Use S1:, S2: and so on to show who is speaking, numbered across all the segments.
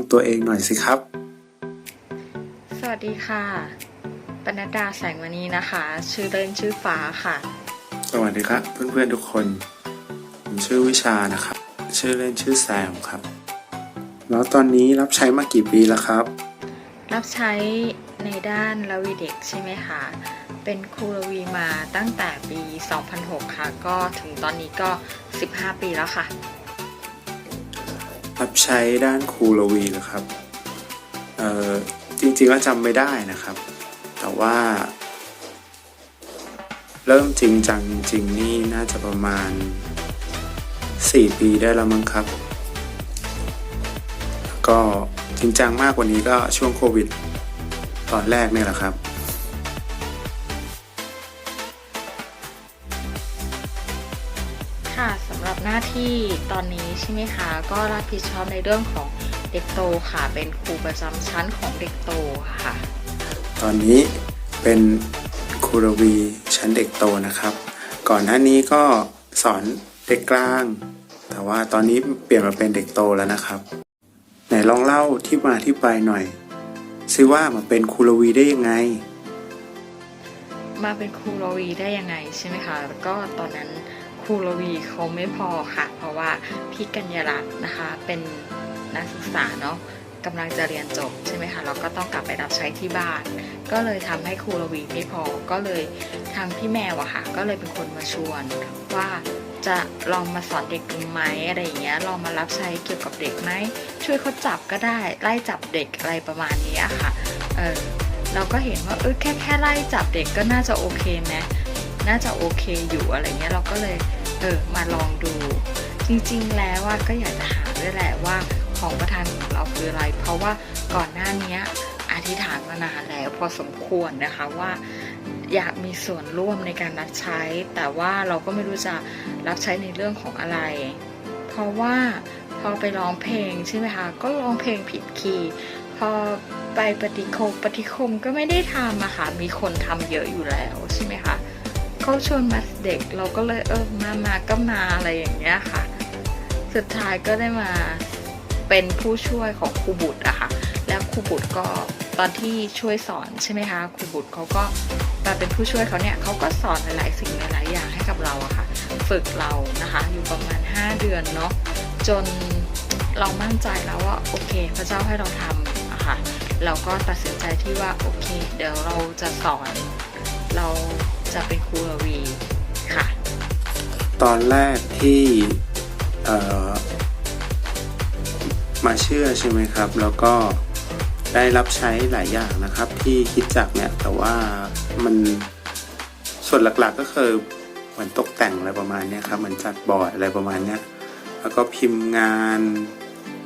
S1: ำตัวเองหน่อยสิครับ
S2: สวัสดีค่ะ ปนัดดาแสงมณีนะคะ ชื่อเล่นชื่อฟ้าค่ะ
S1: สวัสดีครับ เพื่อนๆทุกคน ผมชื่อวิชานะครับ ชื่อเล่นชื่อแซมครับ แล้วตอนนี้รับใช้มากี่ปีแล้วครับ
S2: รับใช้ในด้านลวีเด็กใช่ไหมคะ เป็นครูลวีมาตั้งแต่ปี 2006 ค่ะ ก็ถึงตอนนี้ก็ 15 ปีแล้วค่ะ
S1: รับใช้ด้านครูลวีเหรอครับเอ่อจริงๆแล้วจำไม่ได้นะครับ แต่ว่า เริ่มจริงจังจริงนี่น่าจะประมาณ 4 ปีได้แล้วมั้งครับ ก็จริงจังมากกว่านี้ก็ช่วงโควิด ตอนแรกเนี่ยแหละครับ
S2: ที่ตอนนี้ใช่ไหมคะ ก็รับผิดชอบในเรื่องของเด็กโตค่ะ เป็นครูประจำชั้นของเด็กโตค่ะ
S1: ตอนนี้เป็นครูรวีชั้นเด็กโตนะครับ ก่อนหน้านี้ก็สอนเด็กกลาง แต่ว่าตอนนี้เปลี่ยนมาเป็นเด็กโตแล้วนะครับ ไหนลองเล่าที่มาที่ไปหน่อยซิว่ามาเป็นครูรวีได้ยังไง
S2: มาเป็นครูโรวีได้ยังไงใช่ไหมคะ แล้วก็ตอนนั้น ครูโรวีเขาไม่พอค่ะ เพราะว่าพี่กัญญารัตน์นะคะ เป็นนักศึกษาเนาะกำลังจะเรียนจบใช่ไหมคะเราก็ต้องกลับไปรับใช้ที่บ้าน ก็เลยทำให้ครูโรวีไม่พอก็เลยทางพี่แมวอะค่ะ ก็เลยเป็นคนมาชวนว่าจะลองมาสอนเด็กดูไหมอะไรอย่างเงี้ยลองมารับใช้เกี่ยวกับเด็กไหมช่วยเขาจับก็ได้ ไล่จับเด็กอะไรประมาณนี้ค่ะเออเราก็เห็นว่าเออแค่แค่ไล่จับเด็กก็น่าจะโอเคไหม น่าจะโอเคอยู่อะไรเงี้ยเราก็เลยเออมาลองดู จริงๆแล้วว่าก็อยากจะถามด้วยแหละว่าของประธานของเราคืออะไร เพราะว่าก่อนหน้านี้อธิษฐานมานานแล้วพอสมควรนะคะว่าอยากมีส่วนร่วมในการรับใช้ แต่ว่าเราก็ไม่รู้จะรับใช้ในเรื่องของอะไร เพราะว่าพอไปร้องเพลงใช่ไหมคะก็ร้องเพลงผิดคีย์พอไปปฏิคมปฏิคมก็ไม่ได้ทำอะค่ะมีคนทำเยอะอยู่แล้วใช่ไหมคะ เขาชวนมาเด็กเราก็เลยเออมามาก็มาอะไรอย่างเงี้ยค่ะ สุดท้ายก็ได้มาเป็นผู้ช่วยของครูบุตรอะค่ะ แล้วครูบุตรก็ตอนที่ช่วยสอนใช่ไหมคะครูบุตรเขาก็มาเป็นผู้ช่วยเขาเนี่ยเขาก็สอนหลาย ๆ สิ่งหลาย ๆ อย่างให้กับเราอะค่ะ ฝึกเรานะคะ อยู่ประมาณ 5 เดือนเนาะจนเรามั่นใจแล้วว่าโอเค พระเจ้าให้เราทำอะค่ะเราก็ตัดสินใจที่ว่าโอเค เดี๋ยวเราจะสอนเรา จะเป็นครูวีค่ะ
S1: ตอนแรกที่มาเชื่อใช่ไหมครับ แล้วก็ได้รับใช้หลายอย่างนะครับ ที่คิดจักเนี่ยแต่ว่ามันส่วนหลักๆก็คือเหมือนตกแต่งอะไรประมาณนี้ครับเหมือนจัดบอร์ดอะไรประมาณนี้แล้วก็พิมพ์งาน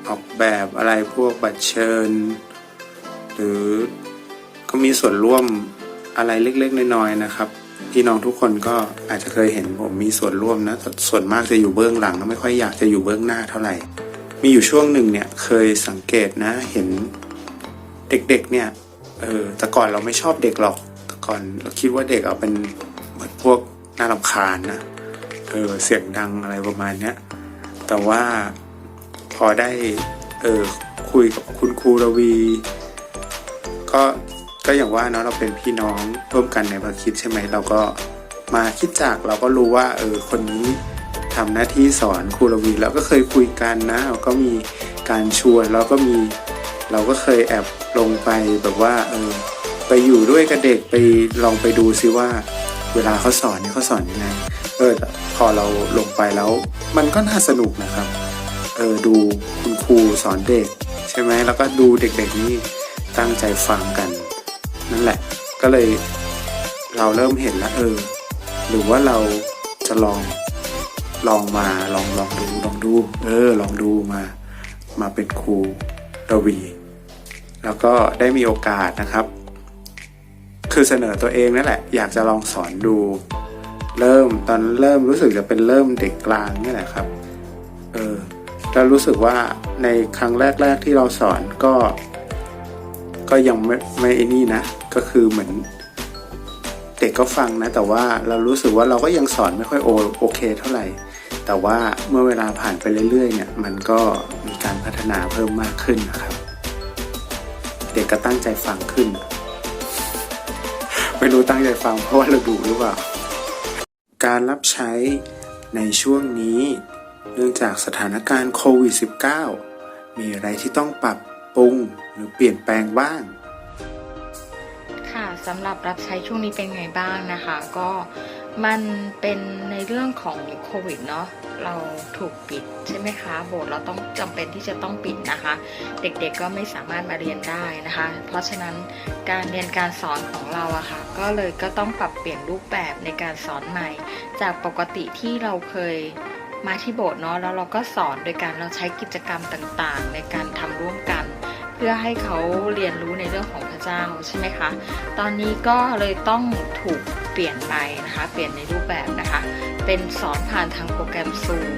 S1: ออกแบบอะไรพวกบัตรเชิญ หรือก็มีส่วนร่วมอะไรเล็กๆน้อยๆนะครับ พี่น้องทุกคนก็อาจจะเคยเห็นผมมีส่วนร่วมนะ ส่วนมากจะอยู่เบื้องหลังแล้วไม่ค่อยอยากจะอยู่เบื้องหน้าเท่าไหร่ มีอยู่ช่วงหนึ่งเนี่ยเคยสังเกตนะ เห็นเด็กๆเนี่ยเออแต่ก่อนเราไม่ชอบเด็กหรอกแต่ก่อนเราคิดว่าเด็กเอาเป็นเหมือนพวกน่ารำคาญนะเออเสียงดังอะไรประมาณเนี้ยแต่ว่าพอได้เออคุยกับคุณครูรวี ก็ ก็อย่างว่าเนาะเราเป็นพี่น้องร่วมกันในพระคิดใช่ไหมเราก็มาคิดจากเราก็รู้ว่าเออคนนี้ทำหน้าที่สอนครูรวีเราก็เคยคุยกันนะเราก็มีการชวนเราก็มีเราก็เคยแอบลงไปแบบว่าเออไปอยู่ด้วยกับเด็กไปลองไปดูซิว่า เวลาเขาสอนเนี่ยเขาสอนยังไงเออพอเราลงไปแล้วมันก็น่าสนุกนะครับเออดูคุณครูสอนเด็ก ใช่ไหมแล้วก็ดูเด็กๆนี่ตั้งใจฟังกัน นั่นแหละ ก็เลยเราเริ่มเห็นแล้วเออ หรือว่าเราจะลองลองมาลองลองดูลองดู เออ ลองดูมามาเป็นครูระวี แล้วก็ได้มีโอกาสนะครับ คือเสนอตัวเองนั่นแหละ อยากจะลองสอนดู เริ่มตอนเริ่มรู้สึกจะเป็นเริ่มเด็กกลางนี่แหละครับ เออแล้วรู้สึกว่าในครั้งแรก ๆที่เราสอนก็ ก็ยังไม่ไม่ไอ้นี่นะ ก็คือเหมือนเด็กก็ฟังนะ แต่ว่าเรารู้สึกว่าเราก็ยังสอนไม่ค่อยโอโอเค เท่าไหร่ แต่ว่าเมื่อเวลาผ่านไปเรื่อยๆเนี่ยมันก็มีการพัฒนาเพิ่มมากขึ้นนะครับ เด็กก็ตั้งใจฟังขึ้น ไม่รู้ตั้งใจฟังเพราะว่าเราดูหรือเปล่า การรับใช้ในช่วงนี้เนื่องจากสถานการณ์โควิด -19 มีอะไรที่ต้องปรับปรุงหรือเปลี่ยนแปลงบ้าง
S2: สำหรับรับใช้ช่วงนี้เป็นไงบ้างนะคะ ก็มันเป็นในเรื่องของโควิดเนาะเราถูกปิดใช่ไหมคะ โบสถ์เราต้องจำเป็นที่จะต้องปิดนะคะ เด็กๆก็ไม่สามารถมาเรียนได้นะคะ เพราะฉะนั้นการเรียนการสอนของเราอะค่ะ ก็เลยก็ต้องปรับเปลี่ยนรูปแบบในการสอนใหม่ จากปกติที่เราเคยมาที่โบสถ์เนาะแล้วเราก็สอนโดยการเราใช้กิจกรรมต่างๆ ในการทำร่วมกัน เพื่อให้เขาเรียนรู้ในเรื่องของพระเจ้าใช่ไหมคะ ตอนนี้ก็เลยต้องถูกเปลี่ยนไปนะคะ เปลี่ยนในรูปแบบนะคะ เป็นสอนผ่านทางโปรแกรม Zoom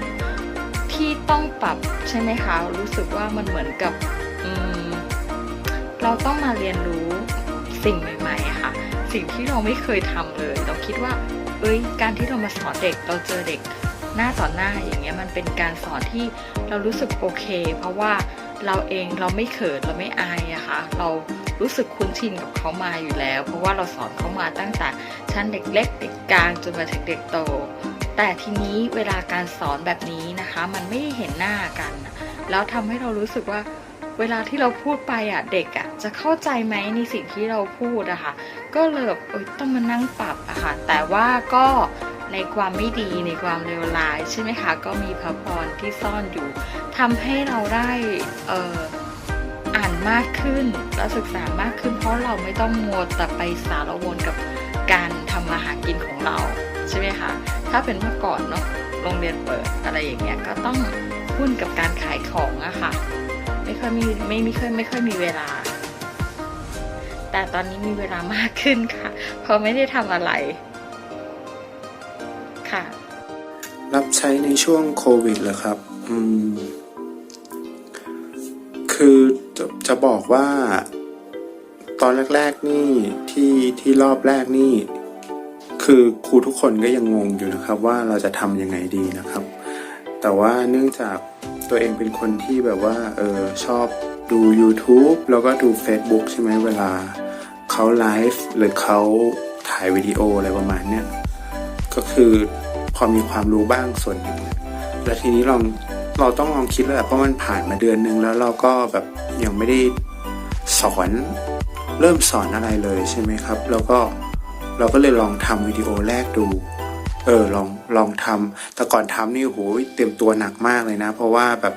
S2: ที่ต้องปรับใช่ไหมคะ รู้สึกว่ามันเหมือนกับเราต้องมาเรียนรู้สิ่งใหม่ๆะค่ะ สิ่งที่เราไม่เคยทำเลย เราคิดว่า เอ้ย การที่เรามาสอนเด็ก เราเจอเด็กหน้าต่อหน้าอย่างเงี้ย มันเป็นการสอนที่เรารู้สึกโอเค เพราะว่า เราเองเราไม่เขินเราไม่อายอะค่ะเรารู้สึกคุ้นชินกับเขามาอยู่แล้ว เพราะว่าเราสอนเขามาตั้งแต่ชั้นเด็กเล็กเด็กกลางจนมาถึงเด็กโต แต่ทีนี้เวลาการสอนแบบนี้นะคะ มันไม่ได้เห็นหน้ากัน แล้วทำให้เรารู้สึกว่า เวลาที่เราพูดไปอะเด็กอะจะเข้าใจไหมในสิ่งที่เราพูดอะค่ะ ก็เลยแบบเอ้ยต้องมานั่งปรับอะค่ะ แต่ว่าก็ในความไม่ดีในความเลวร้ายใช่ไหมคะ ก็มีพระพรที่ซ่อนอยู่ทำให้เราได้เอ่ออ่านมากขึ้นและศึกษามากขึ้น เพราะเราไม่ต้องมัวแต่ไปสารวนกับการทำมาหากินของเราใช่ไหมคะถ้าเป็นเมื่อก่อนเนาะโรงเรียนเปิดอะไรอย่างเงี้ยก็ต้องหุ้นกับการขายของอะค่ะ ไม่ค่อยมีไม่ไม่ค่อยไม่ค่อยมีเวลา แต่ตอนนี้มีเวลามากขึ้นค่ะเพราะไม่ได้ทำอะไร ค่ะ
S1: รับใช้ในช่วงโควิดเหรอครับ อืม คือจะจะบอกว่า ตอนแรก ๆ นี่ที่ที่รอบแรกนี่ คือครูทุกคนก็ยังงงอยู่นะครับ ว่าเราจะทำยังไงดีนะครับ แต่ว่าเนื่องจาก ตัวเองเป็นคนที่แบบว่าเออชอบดู YouTube แล้วก็ดู Facebook ใช่ไหมเวลาเขาไลฟ์หรือเขาถ่ายวิดีโออะไรประมาณเนี้ยก็คือพอมีความรู้บ้างส่วนหนึ่งแล้วทีนี้ลองเราต้องลองคิดแล้วแหละเพราะมันผ่านมาเดือนนึงแล้วเราก็แบบยังไม่ได้สอนเริ่มสอนอะไรเลยใช่ไหมครับ แล้วก็เราก็เลยลองทำวิดีโอแรกดู เออลองลองทำแต่ก่อนทำนี่โหเตรียมตัวหนักมากเลยนะ เพราะว่าแบบ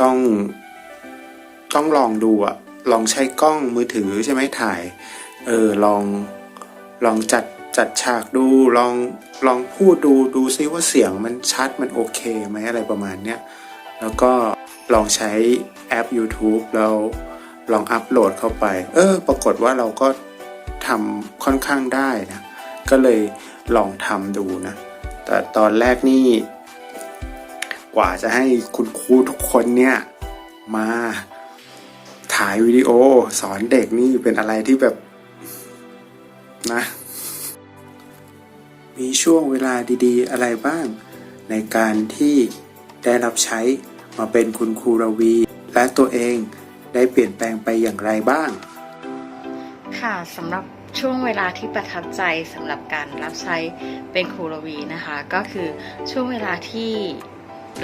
S1: ต้องต้องลองดูอะลองใช้กล้องมือถือใช่ไหมถ่าย เออลองลองจัดจัดฉากดูลองลองพูดดูดูซิว่าเสียงมันชัดมันโอเคไหมอะไรประมาณเนี้ยแล้วก็ลองใช้แอป YouTube แล้วลองอัปโหลดเข้าไป เออ ปรากฏว่าเราก็ทำค่อนข้างได้นะ ก็เลย ลองทำดูนะ แต่ตอนแรกนี่ กว่าจะให้คุณครูทุกคนเนี่ย มาถ่ายวิดีโอสอนเด็กนี่เป็นอะไรที่แบบนะ มีช่วงเวลาดีๆ อะไรบ้าง ในการที่ได้รับใช้มาเป็นคุณครูรวี และตัวเองได้เปลี่ยนแปลงไปอย่างไรบ้าง
S2: ค่ะสำหรับ ช่วงเวลาที่ประทับใจสำหรับการรับใช้เป็นครูรวีนะคะ ก็คือช่วงเวลาที่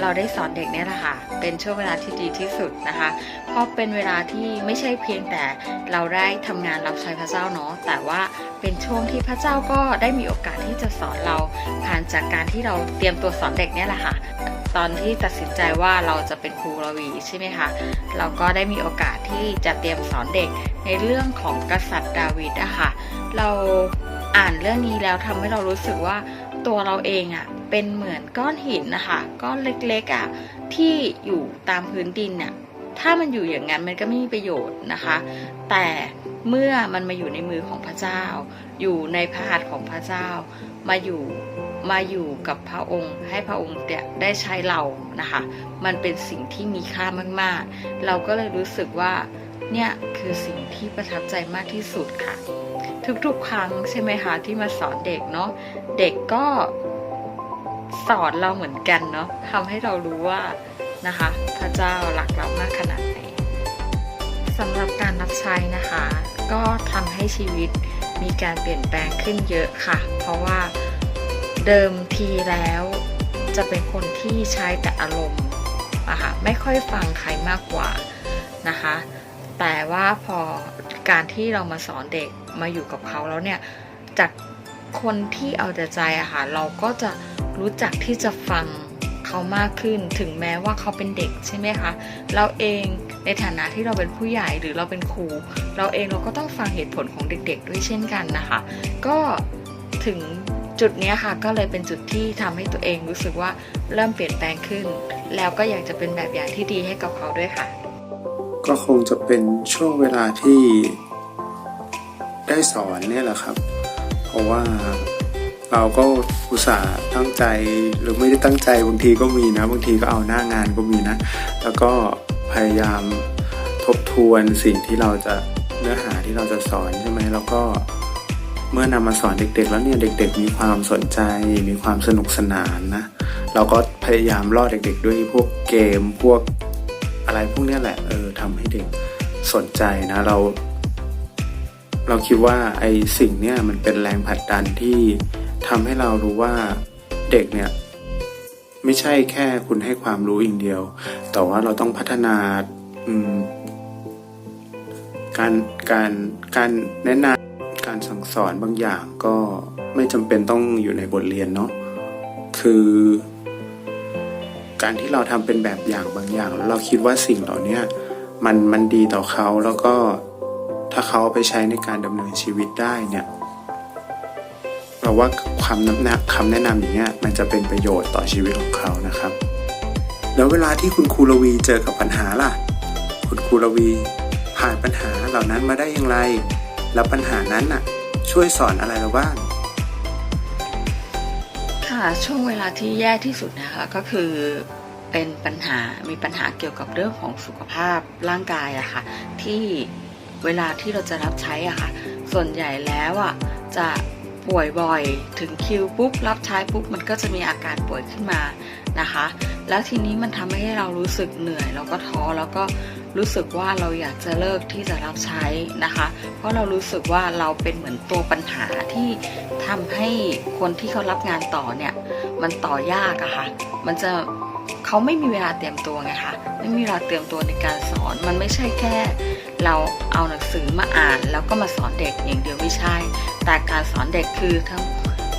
S2: เราได้สอนเด็กเนี่ยแหละค่ะ เป็นช่วงเวลาที่ดีที่สุดนะคะ เพราะเป็นเวลาที่ไม่ใช่เพียงแต่เราได้ทำงานรับใช้พระเจ้าเนาะ แต่ว่าเป็นช่วงที่พระเจ้าก็ได้มีโอกาสที่จะสอนเราผ่านจากการที่เราเตรียมตัวสอนเด็กเนี่ยแหละค่ะ ตอนที่ตัดสินใจว่าเราจะเป็นครูรวีใช่ไหมคะเราก็ได้มีโอกาสที่จะเตรียมสอนเด็กในเรื่องของกษัตริย์ดาวิดอะค่ะเราอ่านเรื่องนี้แล้วทำให้เรารู้สึกว่าตัวเราเองอะเป็นเหมือนก้อนหินนะคะก้อนเล็กๆอะที่อยู่ตามพื้นดินน่ะถ้ามันอยู่อย่างนั้นมันก็ไม่มีประโยชน์นะคะ แต่เมื่อมันมาอยู่ในมือของพระเจ้า อยู่ในพระหัตถ์ของพระเจ้า มาอยู่ มาอยู่กับพระองค์ ให้พระองค์เนี่ยได้ใช้เรานะคะ มันเป็นสิ่งที่มีค่ามากๆ เราก็เลยรู้สึกว่าเนี่ยคือสิ่งที่ประทับใจมากที่สุดค่ะ ทุกๆ ครั้งใช่ไหมคะที่มาสอนเด็กเนาะเด็กก็สอนเราเหมือนกันเนาะทำให้เรารู้ว่านะคะ พระเจ้ารักเรามากขนาดไหนสำหรับการรับใช้นะคะ ก็ทำให้ชีวิตมีการเปลี่ยนแปลงขึ้นเยอะค่ะ เพราะว่า เดิมทีแล้ว จะเป็นคนที่ใช้แต่อารมณ์อะค่ะไม่ค่อยฟังใครมากกว่านะคะ แต่ว่าพอการที่เรามาสอนเด็กมาอยู่กับเขาแล้วเนี่ยจากคนที่เอาแต่ใจอะค่ะเราก็จะรู้จักที่จะฟังเขามากขึ้นถึงแม้ว่าเขาเป็นเด็กใช่ไหมคะ เราเองในฐานะที่เราเป็นผู้ใหญ่หรือเราเป็นครู เราเองเราก็ต้องฟังเหตุผลของเด็กๆ ด้วยเช่นกันนะคะ ก็ถึง จุดนี้ค่ะก็เลยเป็นจุดที่ทำให้ตัวเองรู้สึกว่าเริ่มเปลี่ยนแปลงขึ้น แล้วก็อยากจะเป็นแบบอย่างที่ดีให้กับเขาด้วยค่ะ
S1: ก็คงจะเป็นช่วงเวลาที่ได้สอนเนี่ยแหละครับ เพราะว่าเราก็อุตส่าห์ตั้งใจหรือไม่ได้ตั้งใจบางทีก็มีนะ บางทีก็เอาหน้างานก็มีนะ แล้วก็พยายามทบทวนสิ่งที่เราจะเนื้อหาที่เราจะสอนใช่ไหมแล้วก็ เมื่อนำมาสอนเด็กๆ แล้วเนี่ยเด็ก ๆ มีความสนใจ มีความสนุกสนานนะเราก็พยายามล่อเด็ก ๆ ด้วยพวกเกมพวกอะไรพวกนี้แหละเออทำให้เด็กสนใจนะเรา เราคิดว่าไอ้สิ่งเนี้ยมันเป็นแรงผลักดันที่ทำให้เรารู้ว่าเด็กเนี่ยไม่ใช่แค่คุณให้ความรู้อย่างเดียว แต่ว่าเราต้องพัฒนาการการการแนะนำ สอนบางอย่างก็ไม่จำเป็นต้องอยู่ในบทเรียนเนาะคือ การที่เราทำเป็นแบบอย่างบางอย่าง แล้วเราคิดว่าสิ่งเหล่านี้มันมันดีต่อเขาแล้วก็ถ้าเขาไปใช้ในการดำเนินชีวิตได้เนี่ยเราว่าความน้ำหนักคำแนะนำอย่างเงี้ยมันจะเป็นประโยชน์ต่อชีวิตของเขานะครับ แล้วเวลาที่คุณครูรวีเจอกับปัญหาล่ะ คุณครูรวีผ่านปัญหาเหล่านั้นมาได้อย่างไร แล้วปัญหานั้นน่ะ ช่วยสอนอะไรเราบ้าง
S2: ค่ะช่วงเวลาที่แย่ที่สุดนะคะก็คือเป็นปัญหามีปัญหาเกี่ยวกับเรื่องของสุขภาพร่างกายอะค่ะที่เวลาที่เราจะรับใช้อะค่ะ ส่วนใหญ่แล้วอะจะป่วยบ่อยถึงคิวปุ๊บรับใช้ปุ๊บมันก็จะมีอาการป่วยขึ้นมานะคะ แล้วทีนี้มันทำให้เรารู้สึกเหนื่อยแล้วก็ท้อแล้วก็ รู้สึกว่าเราอยากจะเลิกที่จะรับใช้นะคะ เพราะเรารู้สึกว่าเราเป็นเหมือนตัวปัญหาที่ทำให้คนที่เขารับงานต่อเนี่ยมันต่อยากอะค่ะ มันจะเขาไม่มีเวลาเตรียมตัวไงคะไม่มีเวลาเตรียมตัวในการสอน มันไม่ใช่แค่ เราเอาหนังสือมาอ่านแล้วก็มาสอนเด็กอย่างเดียวไม่ใช่ แต่การสอนเด็กคือทั้ง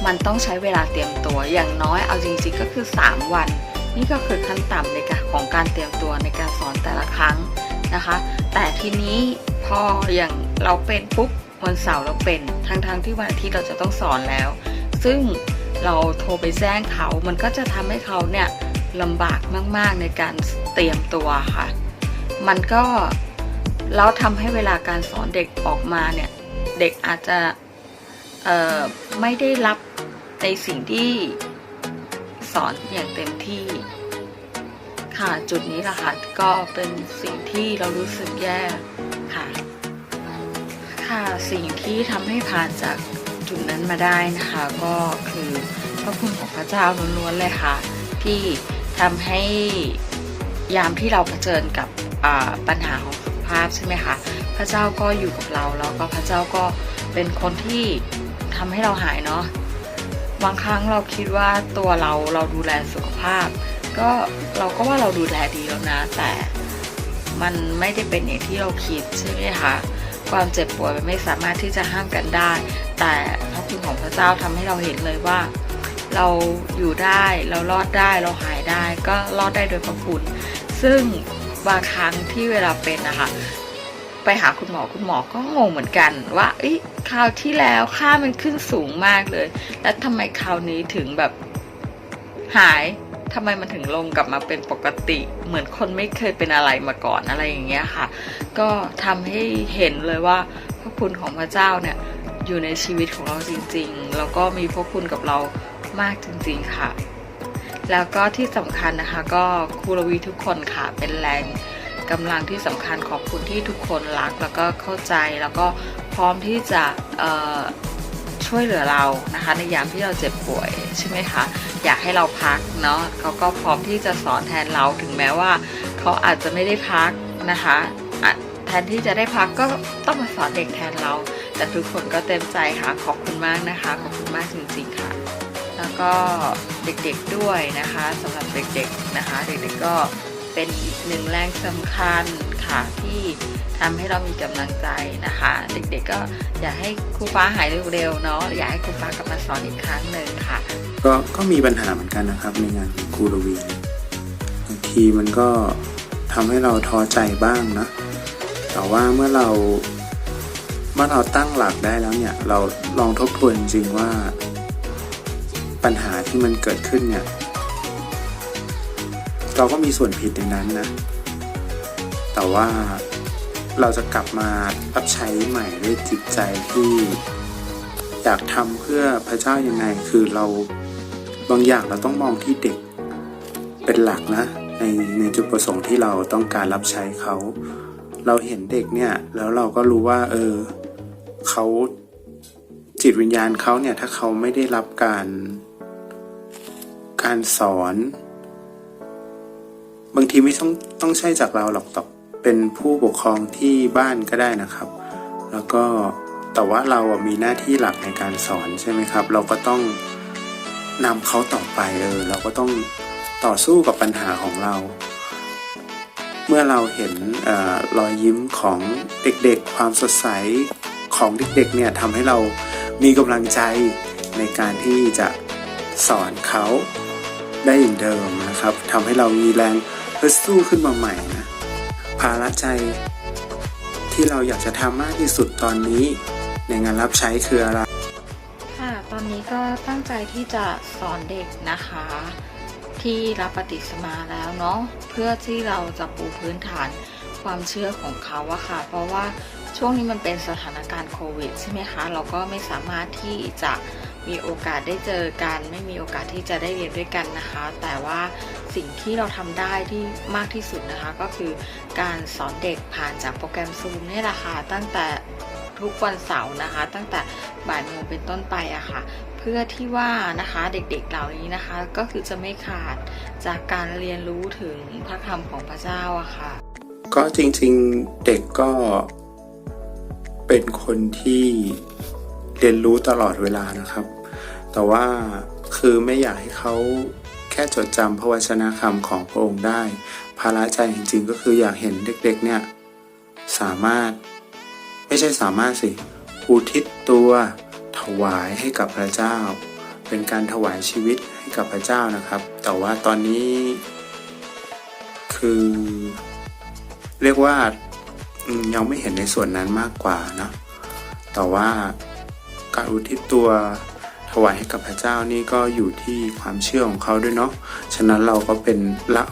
S2: มันต้องใช้เวลาเตรียมตัวอย่างน้อยเอาจริงๆก็คือ 3 วัน นี่ก็คือขั้นต่ำในการของการเตรียมตัวในการสอนแต่ละครั้งนะคะ แต่ทีนี้พออย่างเราเป็นปุ๊บวันเสาร์เราเป็นทั้งๆทที่วันอาทิตย์เราจะต้องสอนแล้ว ซึ่งเราโทรไปแจ้งเขามันก็จะทำให้เขาเนี่ยลำบากมากๆในการเตรียมตัวค่ะ มันก็แล้วทำให้เวลาการสอนเด็กออกมาเนี่ย เด็กอาจจะไม่ได้รับในสิ่งที่ สอนอย่างเต็มที่ ค่ะจุดนี้ละค่ะก็เป็นสิ่งที่เรารู้สึกแย่ค่ะ ค่ะสิ่งที่ทำให้ผ่านจากจุดนั้นมาได้นะคะ ก็คือพระคุณของพระเจ้าล้วนๆเลยค่ะ ที่ทำให้ยามที่เราเผชิญกับปัญหาของสุขภาพใช่ไหมคะพระเจ้าก็อยู่กับเราแล้วก็พระเจ้าก็เป็นคนที่ทำให้เราหายเนาะ บางครั้งเราคิดว่าตัวเราเราดูแลสุขภาพ ก็เราก็ว่าเราดูแลดีแล้วนะ แต่มันไม่ได้เป็นอย่างที่เราคิดใช่ไหมคะความเจ็บป่วยมันไม่สามารถที่จะห้ามกันได้ แต่พระคุณของพระเจ้าทำให้เราเห็นเลยว่า เราอยู่ได้เรารอดได้เราหายได้ ก็รอดได้โดยพระคุณ ซึ่งบางครั้งที่เวลาเป็นนะคะ ไปหาคุณหมอคุณหมอก็งงเหมือนกันว่าเอ้ยคราวที่แล้วค่ามันขึ้นสูงมากเลย แล้วทำไมคราวนี้ถึงแบบหายทำไมมันถึงลงกลับมาเป็นปกติ เหมือนคนไม่เคยเป็นอะไรมาก่อนอะไรอย่างเงี้ยค่ะ ก็ทำให้เห็นเลยว่าพระคุณของพระเจ้าเนี่ยอยู่ในชีวิตของเราจริงๆ แล้วก็มีพระคุณกับเรามากจริงๆค่ะ แล้วก็ที่สำคัญนะคะก็ครูรวีทุกคนค่ะเป็นแรง กำลังที่สำคัญขอบคุณที่ทุกคนรักแล้วก็เข้าใจแล้วก็พร้อมที่จะช่วยเหลือเรานะคะ ในยามที่เราเจ็บป่วยใช่ไหมคะอยากให้เราพักเนาะเขาก็พร้อมที่จะสอนแทนเราถึงแม้ว่า เขาอาจจะไม่ได้พักนะคะอะแทนที่จะได้พักก็ต้องมาสอนเด็กแทนเรา แต่ทุกคนก็เต็มใจค่ะขอบคุณมากนะคะ ขอบคุณมากจริงๆค่ะ แล้วก็เด็กๆด้วยนะคะสำหรับเด็กๆนะคะ เด็กๆก็ เป็นอีกหนึ่งแรงสำคัญค่ะที่ทำให้เรามีกำลังใจนะคะ เด็กๆก็อยากให้ครูฟ้าหายเร็วๆเนาะอยากให้ครูฟ้ากลับมาสอนอีกครั้งหนึ่งค่ะ
S1: ก็ก็มีปัญหาเหมือนกันนะครับในงานของครูรวีบางทีมันก็ทำให้เราท้อใจบ้างนะแต่ว่าเมื่อเราเมื่อเราตั้งหลักได้แล้วเนี่ยเราลองทบทวนจริงว่าปัญหาที่มันเกิดขึ้นเนี่ย เราก็มีส่วนผิดในนั้นนะ แต่ว่าเราจะกลับมารับใช้ใหม่ด้วยจิตใจที่อยากทำเพื่อพระเจ้ายังไง คือเราบางอย่างเราต้องมองที่เด็กเป็นหลักนะในในจุดประสงค์ที่เราต้องการรับใช้เขา เราเห็นเด็กเนี่ย แล้วเราก็รู้ว่า เออเขาจิตวิญญาณเขาเนี่ย ถ้าเขาไม่ได้รับการ การสอน บางทีไม่ต้องต้องใช่จากเราหรอกแต่เป็นผู้ปกครองที่บ้านก็ได้นะครับ แล้วก็แต่ว่าเราอะมีหน้าที่หลักในการสอนใช่ไหมครับ เราก็ต้องนำเขาต่อไปเออเราก็ต้องต่อสู้กับปัญหาของเรา เมื่อเราเห็นออรอยยิ้มของเด็กๆ ความสดใสของเด็กๆเนี่ยทำให้เรามีกำลังใจในการที่จะสอนเขาได้อย่างเดิมนะครับทำให้เรามีแรง ฮึดสู้ขึ้นมาใหม่นะภาระใจที่เราอยากจะทำมากที่สุดตอนนี้ ในงานรับใช้คืออะไร
S2: ค่ะ ตอนนี้ก็ตั้งใจที่จะสอนเด็กนะคะ ที่รับปฏิสมาแล้วเนาะเพื่อที่เราจะปูพื้นฐานความเชื่อของเขาอะค่ะ เพราะว่าช่วงนี้มันเป็นสถานการณ์โควิดใช่ไหมคะ เราก็ไม่สามารถที่จะ มีโอกาสได้เจอกัน ไม่มีโอกาสที่จะได้เรียนด้วยกันนะคะ แต่ว่าสิ่งที่เราทำได้ที่มากที่สุดนะคะ ก็คือการสอนเด็กผ่านจากโปรแกรมซูมนี่แหละค่ะตั้งแต่ทุกวันเสาร์นะคะ ตั้งแต่บ่ายโมงเป็นต้นไปอะค่ะ เพื่อที่ว่านะคะเด็กๆเหล่านี้นะคะ ก็คือจะไม่ขาดจากการเรียนรู้ถึงพระคำของพระเจ้าอะค่ะ
S1: ก็จริงๆเด็กก็เป็นคนที่ เรียนรู้ตลอดเวลานะครับ แต่ว่าคือไม่อยากให้เขาแค่จดจำพระวจนะคำของพระองค์ได้ ภาระใจจริงๆ ก็คืออยากเห็นเด็กๆเนี่ยสามารถไม่ใช่สามารถสิอุทิศตัวถวายให้กับพระเจ้า เป็นการถวายชีวิตให้กับพระเจ้านะครับ แต่ว่าตอนนี้คือ เรียกว่ายังไม่เห็นในส่วนนั้นมากกว่านะแต่ว่า การอุทิศตัวถวายให้กับพระเจ้านี่ก็อยู่ที่ความเชื่อของเขาด้วยเนาะ ฉะนั้นเราก็เป็นละ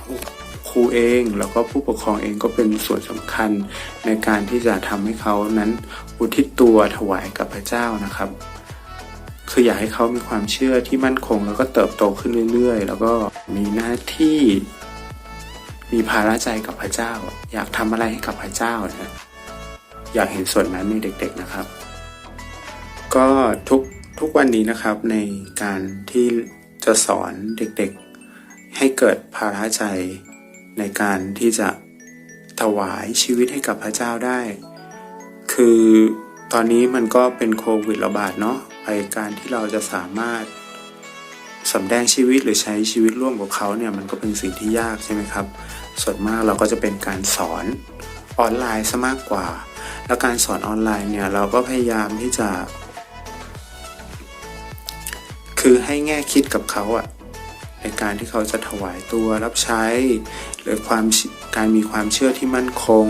S1: ครูเองแล้วก็ผู้ปกครองเองก็เป็นส่วนสำคัญในการที่จะทำให้เขานั้นอุทิศตัวถวายกับพระเจ้านะครับ คืออยากให้เขามีความเชื่อที่มั่นคง แล้วก็เติบโตขึ้นเรื่อยๆ แล้วก็มีหน้าที่ มีภาระใจกับพระเจ้า อยากทำอะไรให้กับพระเจ้านะอยากเห็นส่วนนั้นในเด็ก ๆนะครับ ก็ทุกทุกวันนี้นะครับในการที่จะสอนเด็กๆ ให้เกิดภาระใจในการที่จะถวายชีวิตให้กับพระเจ้าได้ คือตอนนี้มันก็เป็นโควิดระบาดเนาะไอการที่เราจะสามารถสำแดงชีวิตหรือใช้ชีวิตร่วมกับเขาเนี่ยมันก็เป็นสิ่งที่ยากใช่ไหมครับ ส่วนมากเราก็จะเป็นการสอนออนไลน์ซะมากกว่า แล้วการสอนออนไลน์เนี่ยเราก็พยายามที่จะ คือให้แง่คิดกับเขาอะในการที่เขาจะถวายตัวรับใช้ หรือความการมีความเชื่อที่มั่นคง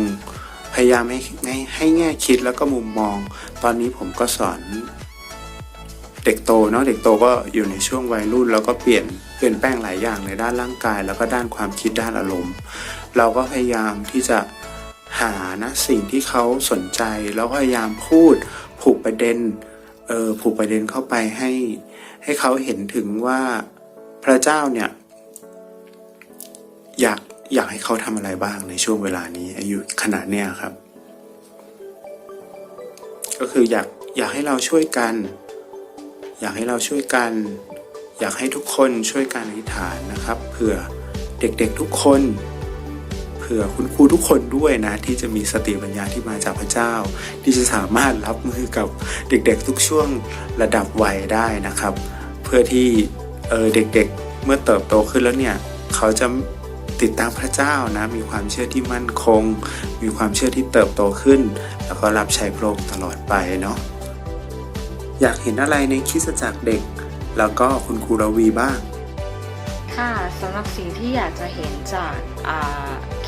S1: พยายามให้ให้ให้แง่คิดแล้วก็มุมมอง ตอนนี้ผมก็สอน เด็กโตเนาะเด็กโตก็อยู่ในช่วงวัยรุ่น แล้วก็เปลี่ยนเปลี่ยนแปลงหลายอย่างในด้านร่างกาย แล้วก็ด้านความคิดด้านอารมณ์ เราก็พยายามที่จะหานะสิ่งที่เขาสนใจ แล้วก็พยายามพูดผูกประเด็นเออผูกประเด็นเข้าไปให้ ให้เขาเห็นถึงว่าพระเจ้าเนี่ย อยากอยากให้เขาทำอะไรบ้างในช่วงเวลานี้ อายุขนาดเนี้ยครับ ก็คืออยากอยากให้เราช่วยกัน อยากให้เราช่วยกัน อยากให้ทุกคนช่วยกันอธิษฐานนะครับเผื่อเด็กๆทุกคน เผื่อคุณครูทุกคนด้วยนะ ที่จะมีสติปัญญาที่มาจากพระเจ้า ที่จะสามารถรับมือกับเด็กๆทุกช่วงระดับวัยได้นะครับ เพื่อที่เเด็กๆเมื่อเติบโตขึ้นแล้วเนี่ยเขาจะติดตามพระเจ้านะ มีความเชื่อที่มั่นคง มีความเชื่อที่เติบโตขึ้น แล้วก็รับใช้พระองค์ตลอดไปเนาะอยากเห็นอะไรในคิสจักรเด็ก แล้วก็คุณครูรวีบ้าง
S2: ค่ะสำหรับสิ่งที่อยากจะเห็นจาก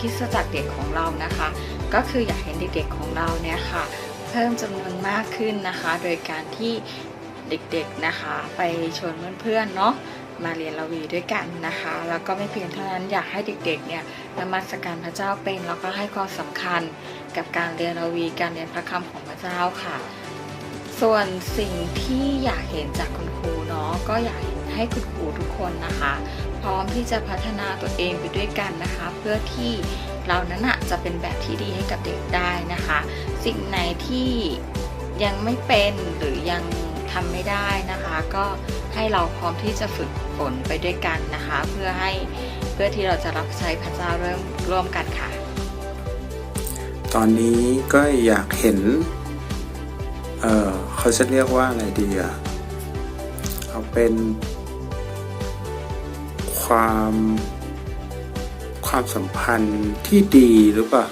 S2: คิดจักรเด็กของเรานะคะ ก็คืออยากเห็นเด็กๆของเราเนี่ยค่ะ เพิ่มจำนวนมากขึ้นนะคะ โดยการที่เด็กๆนะคะ ไปชวนเพื่อนๆเนาะมาเรียนระวีด้วยกันนะคะ แล้วก็ไม่เพียงเท่านั้นอยากให้เด็กๆเนี่ยนมัสการพระเจ้าเป็นแล้วก็ให้ความสำคัญกับการเรียนระวีการเรียนพระคำของพระเจ้าค่ะ ส่วนสิ่งที่อยากเห็นจากคุณครูเนาะก็อยากเห็นให้คุณครูทุกคนนะคะ พร้อมที่จะพัฒนาตัวเองไปด้วยกันนะคะ เพื่อที่เรานั้นนะจะเป็นแบบที่ดีให้กับเด็กได้นะคะ สิ่งไหนที่ยังไม่เป็นหรือยังทำไม่ได้นะคะ ก็ให้เราพร้อมที่จะฝึกฝนไปด้วยกันนะคะ เพื่อให้เพื่อที่เราจะรับใช้พระเจ้าเริ่มร่วมกันค่ะ
S1: ตอนนี้ก็อยากเห็น เออเขาจะเรียกว่าอะไรดีอะเอาเป็น ความ ความสัมพันธ์ที่ดีหรือเปล่า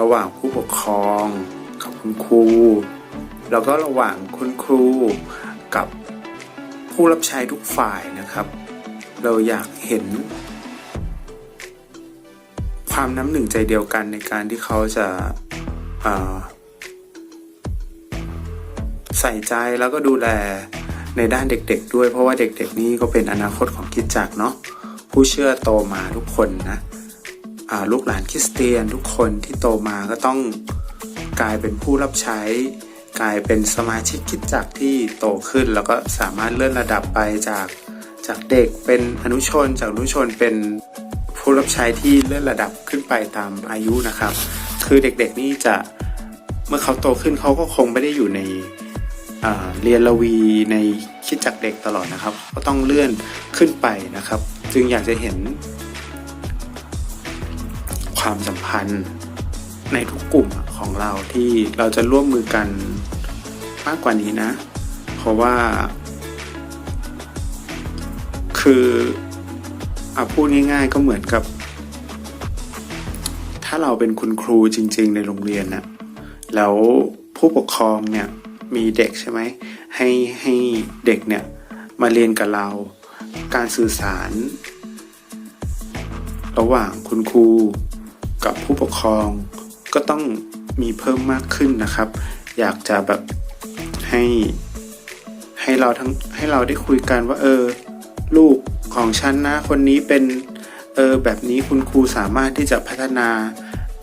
S1: ระหว่างผู้ปกครองกับคุณครู แล้วก็ระหว่างคุณครูกับผู้รับใช้ทุกฝ่ายนะครับ เราอยากเห็น ความน้ำหนึ่งใจเดียวกันในการที่เขาจะใส่ใจแล้วก็ดูแล ในด้านเด็กๆด้วย เพราะว่าเด็กๆนี่ก็เป็นอนาคตของคิดจักเนาะผู้เชื่อโตมาทุกคนนะลูกหลานคริสเตียนทุกคนที่โตมาก็ต้องกลายเป็นผู้รับใช้ กลายเป็นสมาชิกคิดจักที่โตขึ้น แล้วก็สามารถเลื่อนระดับไปจากจากเด็กเป็นอนุชน จากอนุชนเป็นผู้รับใช้ที่เลื่อนระดับขึ้นไปตามอายุนะครับ คือเด็กๆนี่จะเมื่อเขาโตขึ้นเขาก็คงไม่ได้อยู่ใน เรียนระวีในคิดจักเด็กตลอดนะครับ ก็ต้องเลื่อนขึ้นไปนะครับ จึงอยากจะเห็น ความสัมพันธ์ในทุกกลุ่มของเราที่เราจะร่วมมือกันมากกว่านี้นะ เพราะว่า คือเอาพูดง่าย ๆ ก็เหมือนกับ ถ้าเราเป็นคุณครูจริง ๆ ในโรงเรียนนะแล้วผู้ปกครองเนี่ย มีเด็กใช่ไหมให้ให้เด็กเนี่ยมาเรียนกับเรา การสื่อสาร ระหว่างคุณครูกับผู้ปกครอง ก็ต้องมีเพิ่มมากขึ้นนะครับ อยากจะแบบให้ให้เราทั้งให้เราได้คุยกันว่า เออ ลูกของฉันนะ คนนี้เป็นเออแบบนี้คุณครูสามารถที่จะพัฒนา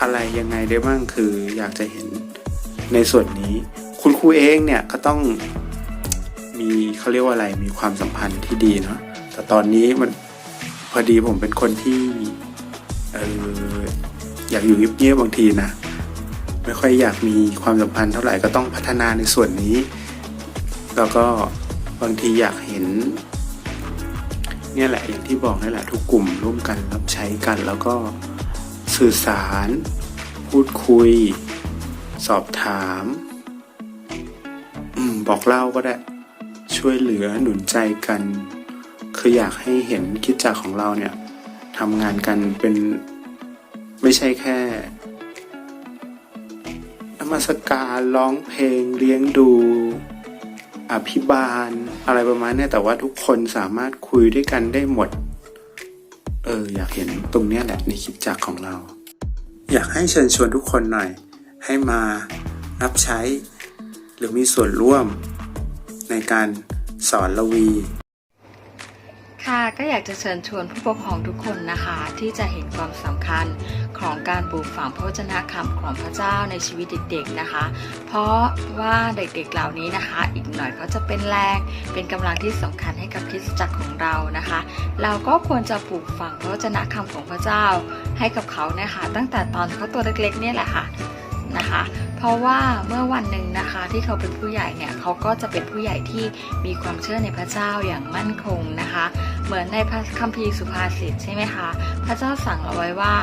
S1: อะไรยังไงได้บ้างคืออยากจะเห็นในส่วนนี้ คุณครูเองเนี่ยก็ต้องมีเขาเรียกว่าอะไรมีความสัมพันธ์ที่ดีเนาะแต่ตอนนี้มันพอดีผมเป็นคนที่เอออยากอยู่เงียบๆบางทีนะ ไม่ค่อยอยากมีความสัมพันธ์เท่าไหร่ก็ต้องพัฒนาในส่วนนี้ แล้วก็บางทีอยากเห็นเนี่ยแหละอย่างที่บอกนี่แหละทุกกลุ่มร่วมกันรับใช้กันแล้วก็สื่อสาร พูดคุย สอบถามอืม บอกเล่าก็ได้ ช่วยเหลือหนุนใจกัน คืออยากให้เห็นคิดจักของเราเนี่ยทำงานกันเป็นไม่ใช่แค่นมัสการร้องเพลงเลี้ยงดูอภิบาล อะไรประมาณนี้แต่ว่าทุกคนสามารถคุยด้วยกันได้หมด เออ อยากเห็นตรงนี้แหละในคลิปจักของเรา อยากให้เชิญชวนทุกคนหน่อย ให้มารับใช้ หรือมีส่วนร่วมในการสอนละวี
S2: ค่ะก็อยากจะเชิญชวนผู้ปกครองทุกคนนะคะ ที่จะเห็นความสำคัญของการปลูกฝังพระวจนะคำของพระเจ้าในชีวิตเด็กๆนะคะ เพราะว่าเด็กๆเหล่านี้นะคะ อีกหน่อยเขาจะเป็นแรงเป็นกำลังที่สำคัญให้กับคริสตจักรของเรานะคะ เราก็ควรจะปลูกฝังพระวจนะคำของพระเจ้า ให้กับเขานะคะ ตั้งแต่ตอนเขาตัวเล็กๆเนี่ยแหละค่ะ นะคะ เพราะว่าเมื่อวันหนึ่งนะคะที่เขาเป็นผู้ใหญ่เนี่ยเขาก็จะเป็นผู้ใหญ่ที่มีความเชื่อในพระเจ้าอย่างมั่นคงนะคะ เหมือนในพระคัมภีร์สุภาษิตใช่ไหมคะพระเจ้าสั่งเราไว้ว่า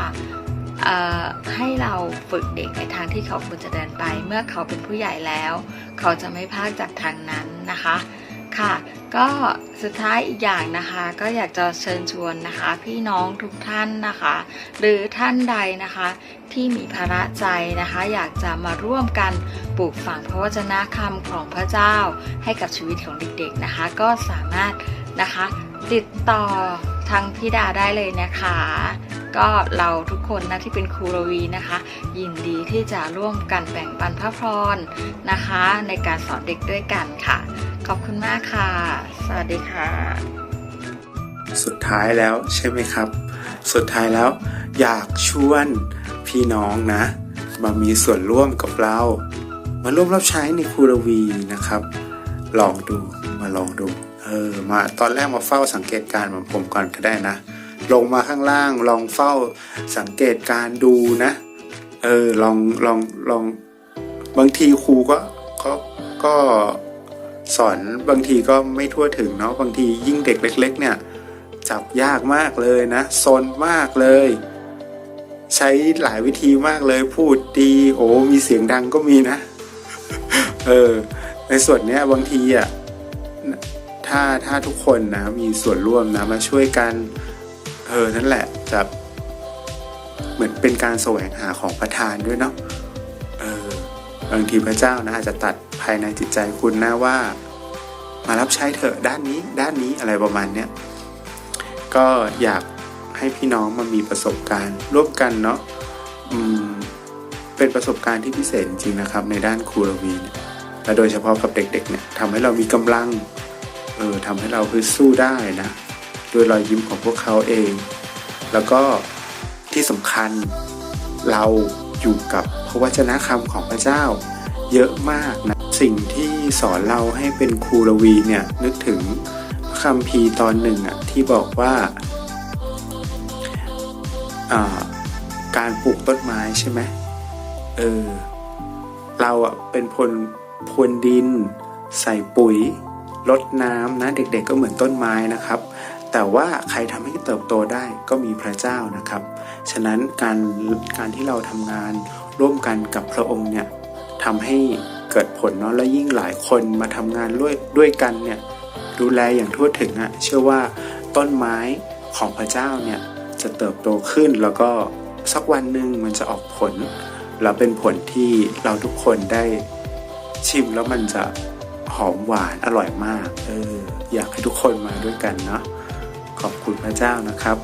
S2: ให้เราฝึกเด็กในทางที่เขาควรจะเดินไป เมื่อเขาเป็นผู้ใหญ่แล้ว เขาจะไม่พลาดจากทางนั้นนะคะ ค่ะ ก็สุดท้ายอีกอย่างนะคะ ก็อยากจะเชิญชวนนะคะ พี่น้องทุกท่านนะคะ หรือท่านใดนะคะที่มีภาระใจนะคะ อยากจะมาร่วมกันปลูกฝังพระวจนะคำของพระเจ้า ให้กับชีวิตของเด็กๆนะคะ ก็สามารถนะคะ ติดต่อทางพิดาได้เลยนะคะ ก็เราทุกคนนะที่เป็นครูรวีนะคะ ยินดีที่จะร่วมกันแบ่งปันพระพรนะคะ ในการสอนเด็กด้วยกันค่ะ ขอบคุณมากค่ะ สวัสดีค่ะ
S1: สุดท้ายแล้วใช่ไหมครับ สุดท้ายแล้วอยากชวนพี่น้องนะ มามีส่วนร่วมกับเรา มาร่วมรับใช้ในครูรวีนะครับ ลองดูมาลองดู เออมาตอนแรกมาเฝ้าสังเกตการณ์เหมือนผมก่อนก็ได้นะ ลงมาข้างล่างลองเฝ้าสังเกตการดูนะ เออลองลองลองบางทีครูก็ก็ก็สอนบางทีก็ไม่ทั่วถึงเนาะบางทียิ่งเด็กเล็ก ๆ เนี่ย จับยากมากเลยนะซนมากเลย ใช้หลายวิธีมากเลยพูดดีโอ้มีเสียงดังก็มีนะ เออ ในส่วนเนี้ยบางทีอะ ถ้าถ้าทุกคนนะมีส่วนร่วมนะมาช่วยกันเออนั่นแหละจะเหมือนเป็นการแสวงหาของประทานด้วยเนาะเออบางทีพระเจ้านะอาจจะตัดภายในจิตใจคุณนะว่า มารับใช้เถอะด้านนี้ด้านนี้อะไรประมาณเนี้ยก็อยากให้พี่น้องมามีประสบการณ์ร่วมกันเนาะอืมเป็นประสบการณ์ที่พิเศษจริงๆนะครับในด้านครูรวีเนี่ยและโดยเฉพาะกับเด็กๆเนี่ยทำให้เรามีกำลัง ออทำให้เราคือสู้ได้นะด้วยรอยยิ้มของพวกเขาเอง แล้วก็ที่สำคัญเราอยู่กับพระวจนะคำของพระเจ้า เยอะมากนะสิ่งที่สอนเราให้เป็นครูรวีเนี่ยนึกถึงพระคัมภีตอนหนึ่งอะที่บอกว่าอ่าการปลูกต้นไม้ใช่ไหมเออเราอะเป็นพลพรวนดิน ใส่ปุ๋ย รดน้ำนะเด็กๆก็เหมือนต้นไม้นะครับ แต่ว่าใครทำให้เติบโตได้ก็มีพระเจ้านะครับ ฉะนั้นการการที่เราทำงานร่วมกันกับพระองค์เนี่ยทำให้เกิดผลเนาะและยิ่งหลายคนมาทำงานด้วยด้วยกันเนี่ยดูแลอย่างทั่วถึงอะเชื่อว่าต้นไม้ของพระเจ้าเนี่ยจะเติบโตขึ้นแล้วก็สักวันหนึ่งมันจะออกผล แล้วเป็นผลที่เราทุกคนได้ชิมแล้วมันจะ หอมหวานอร่อยมาก เออ อยากให้ทุกคนมาด้วยกันเนาะขอบคุณพระเจ้านะครับ